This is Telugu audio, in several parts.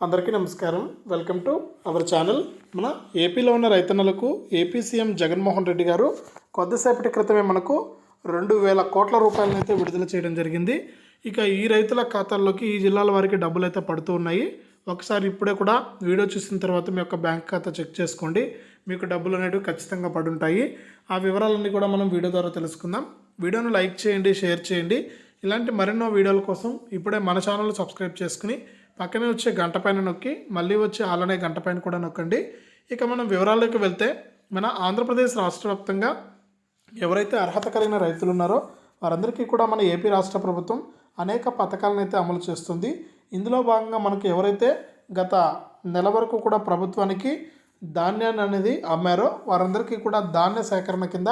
అందరికీ నమస్కారం. Welcome to our channel. మన ఏపీలో ఉన్న రైతన్నలకు ఏపీ సీఎం జగన్మోహన్ రెడ్డి గారు కొద్దిసేపటి క్రితమే మనకు రెండు వేల కోట్ల రూపాయలను అయితే విడుదల చేయడం జరిగింది. ఇక ఈ రైతుల ఖాతాల్లోకి ఈ జిల్లాల వారికి డబ్బులు అయితే పడుతూ ఉన్నాయి. ఒకసారి ఇప్పుడే కూడా వీడియో చూసిన తర్వాత మీ యొక్క బ్యాంక్ ఖాతా చెక్ చేసుకోండి. మీకు డబ్బులు అనేవి ఖచ్చితంగా పడుంటాయి. ఆ వివరాలన్నీ కూడా మనం వీడియో ద్వారా తెలుసుకుందాం. వీడియోను లైక్ చేయండి షేర్ చేయండి. ఇలాంటి మరెన్నో వీడియోల కోసం ఇప్పుడే మన ఛానల్ సబ్స్క్రైబ్ చేసుకుని పక్కనే వచ్చే గంట పైన నొక్కి మళ్ళీ వచ్చే అలానే గంట పైన కూడా నొక్కండి. ఇక మనం వివరాల్లోకి వెళ్తే మన ఆంధ్రప్రదేశ్ రాష్ట్ర వ్యాప్తంగా ఎవరైతే అర్హత కలిగిన రైతులు ఉన్నారో వారందరికీ కూడా మన ఏపీ రాష్ట్ర ప్రభుత్వం అనేక పథకాలను అయితే అమలు చేస్తుంది. ఇందులో భాగంగా మనకు ఎవరైతే గత నెల వరకు కూడా ప్రభుత్వానికి ధాన్యాన్ని అనేది అమ్మారో వారందరికీ కూడా ధాన్య సేకరణ కింద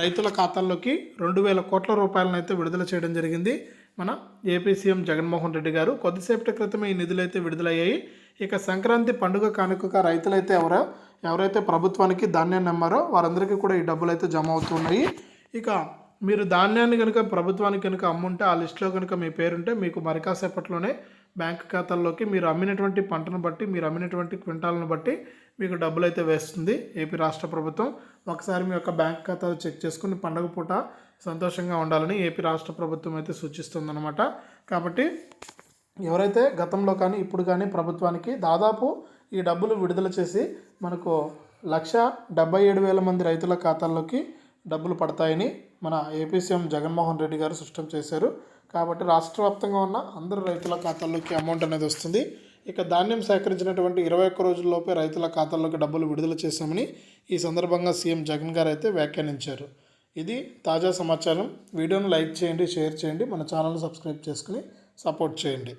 రైతుల ఖాతాల్లోకి రెండు వేల కోట్ల రూపాయలను అయితే విడుదల చేయడం జరిగింది. మన ఏపీ సీఎం జగన్మోహన్ రెడ్డి గారు కొద్దిసేపటి క్రితమే ఈ నిధులు అయితే విడుదలయ్యాయి. ఇక సంక్రాంతి పండుగ కానుకగా రైతులైతే ఎవరో ఎవరైతే ప్రభుత్వానికి ధాన్యాన్ని అమ్మారో వారందరికీ కూడా ఈ డబ్బులు అయితే జమ అవుతున్నాయి. ఇక మీరు ధాన్యాన్ని కనుక ప్రభుత్వానికి కనుక అమ్ముంటే ఆ లిస్టులో కనుక మీ పేరుంటే మీకు మరికాసేపట్లోనే బ్యాంక్ ఖాతాల్లోకి మీరు అమ్మినటువంటి పంటను బట్టి మీరు అమ్మినటువంటి క్వింటాలను బట్టి మీకు డబ్బులు అయితే వేస్తుంది. ఏపీ రాష్ట్ర ప్రభుత్వం ఒకసారి మీ యొక్క బ్యాంక్ ఖాతాలు చెక్ చేసుకుని పండగ పూట సంతోషంగా ఉండాలని ఏపీ రాష్ట్ర ప్రభుత్వం అయితే సూచిస్తుందన్నమాట. కాబట్టి ఎవరైతే గతంలో కానీ ఇప్పుడు కానీ ప్రభుత్వానికి దాదాపు ఈ డబ్బులు విడుదల చేసి మనకు లక్ష డెబ్బై ఏడు వేల మంది రైతుల ఖాతాల్లోకి డబ్బులు పడతాయని మన ఏపీ సీఎం జగన్మోహన్ రెడ్డి గారు స్పష్టం చేశారు. కాబట్టి రాష్ట్ర వ్యాప్తంగా ఉన్న అందరు రైతుల ఖాతాల్లోకి అమౌంట్ అనేది వస్తుంది. ఇక ధాన్యం సేకరించినటువంటి ఇరవై ఒక్క రోజుల్లోపే రైతుల ఖాతాల్లోకి డబ్బులు విడుదల చేశామని ఈ సందర్భంగా సీఎం జగన్ గారు అయితే వ్యాఖ్యానించారు. ఇది తాజా సమాచారం. వీడియోను లైక్ చేయండి షేర్ చేయండి మన ఛానల్ సబ్స్క్రైబ్ చేసుకుని సపోర్ట్ చేయండి.